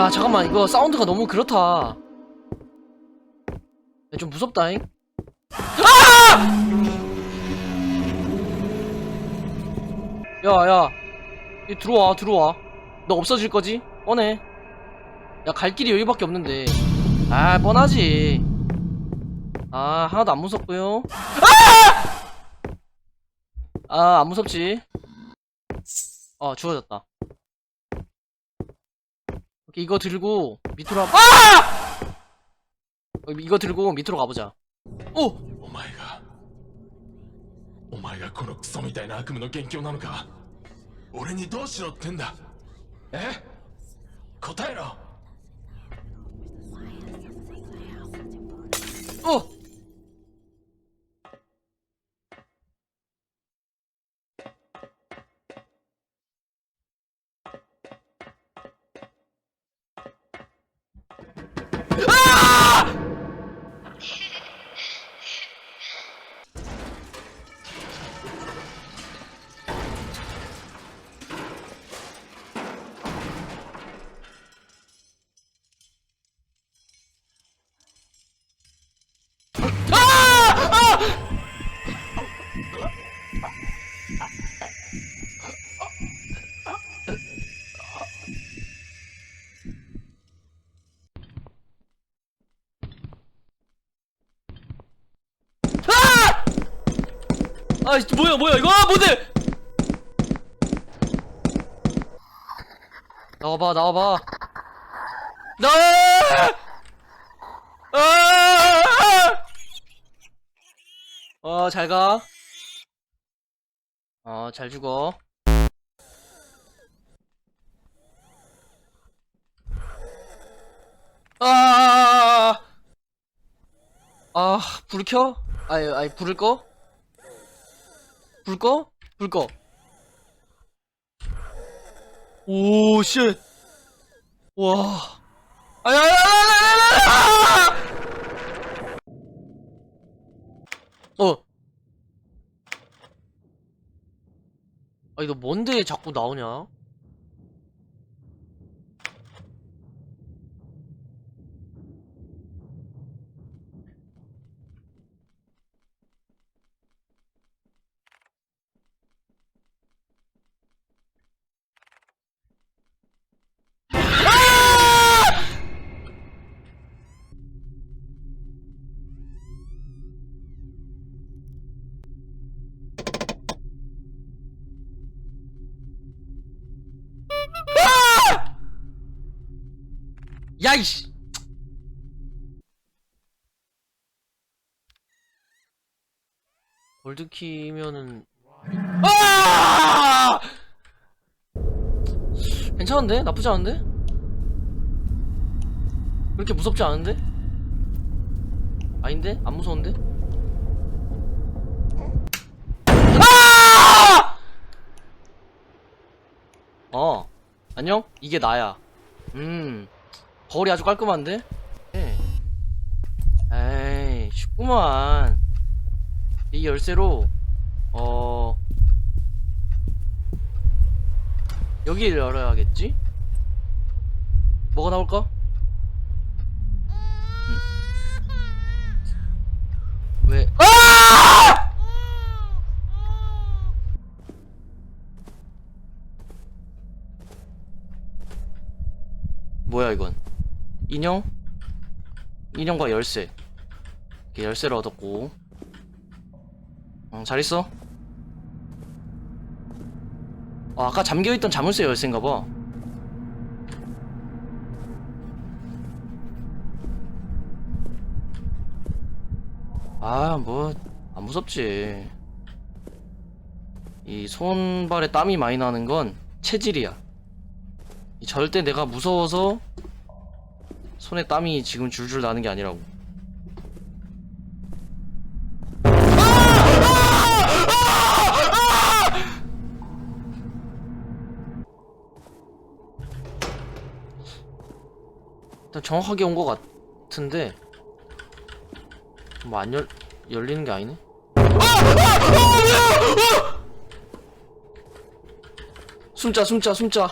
야 잠깐만. 이거 사운드가 너무 그렇다. 야, 좀 무섭다잉. 아! 야야. 이 들어와 들어와. 너 없어질 거지? 뻔해. 야 갈 길이 여기밖에 없는데. 아 뻔하지. 아 하나도 안 무섭고요. 아! 안 무섭지? 어 주워졌다. 오케 이 이거 들고 밑으로 가- 아! 어, 이거 들고 밑으로 가보자 오! お前がお前がこのクソみたいな悪夢の元凶なのか俺にどうしろってんだえ答えろ 어! 아 뭐야 뭐야 이거? 아 모델 나와봐 나와봐. 나와 어 잘 가. 어 잘 죽어. 아, 아, 불 켜? 아니, 아니, 불을 꺼? 불 꺼? 불 꺼. 오, 쉣. 와. 아야, 아야, 아야, 아야, 아야! 어. 아니, 너 뭔데 자꾸 나오냐? 야 이씨! 골드키면은 아! 괜찮은데? 나쁘지 않은데? 그렇게 무섭지 않은데? 아닌데? 안 무서운데? 아! 어 안녕? 이게 나야 음 거울이 아주 깔끔한데? 네. 에이 쉽구만 이 열쇠로 어 여기를 열어야겠지? 뭐가 나올까? 음. 왜? 아! 뭐야 이건? 인형? 인형과 열쇠. 이렇게 열쇠를 얻었고. 어, 잘 있어. 아, 아까 잠겨있던 자물쇠 열쇠인가봐. 아, 뭐, 안 무섭지. 이 손발에 땀이 많이 나는 건 체질이야. 이 절대 내가 무서워서 손에 땀이 지금 줄줄 나는 게 아니라고. 일단 정확하게 온 것 같은데 뭐 안 열, 열리는 게 아니네? 숨자 숨자 숨자